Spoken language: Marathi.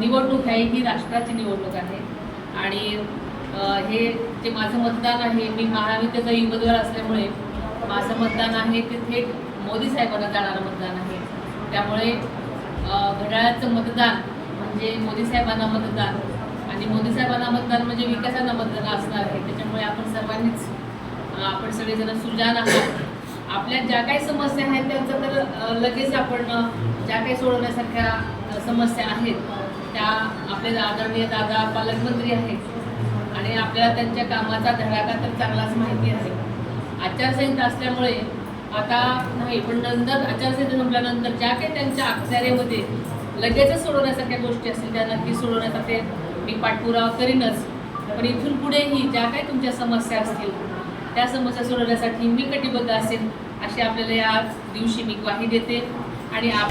निवडणूक आहे ही राष्ट्राची निवडणूक आहे. आणि हे जे माझं मतदान आहे मी महाविद्याचा उमेदवार असल्यामुळे माझं मतदान आहे ते थेट मोदी साहेबांना जाणारं मतदान आहे. त्यामुळे घड्याळाचं मतदान म्हणजे मोदी साहेबांना मतदान आणि मोदी साहेबांना मतदान म्हणजे विकासांना मतदान असणार आहे. त्याच्यामुळे आपण सर्वांनीच आपण सगळेजण सुजान आहात. आपल्या ज्या काही समस्या आहेत त्यांचं तर लगेच आपण ज्या काही सोडवण्यासारख्या समस्या आहेत त्या आपले आदरणीय दादा पालकमंत्री आहेत. आणि आपल्याला त्यांच्या कामाचा धडाका तर चांगलाच माहिती आहे. आचारसंहिता असल्यामुळे आता नाही पण नंतर आचारसंहिता संपल्यानंतर ज्या काही त्यांच्या अखत्यारीमध्ये लगेचच सोडवण्यासारख्या गोष्टी असतील त्या नक्की सोडवण्याचा ते मी पाठपुरावा करीनच. पण इथून पुढेही ज्या काही तुमच्या समस्या असतील त्या समस्या सोडवण्यासाठी मी कटिबद्ध असेल अशी आपल्याला या दिवशी मी ग्वाही देते. आणि आप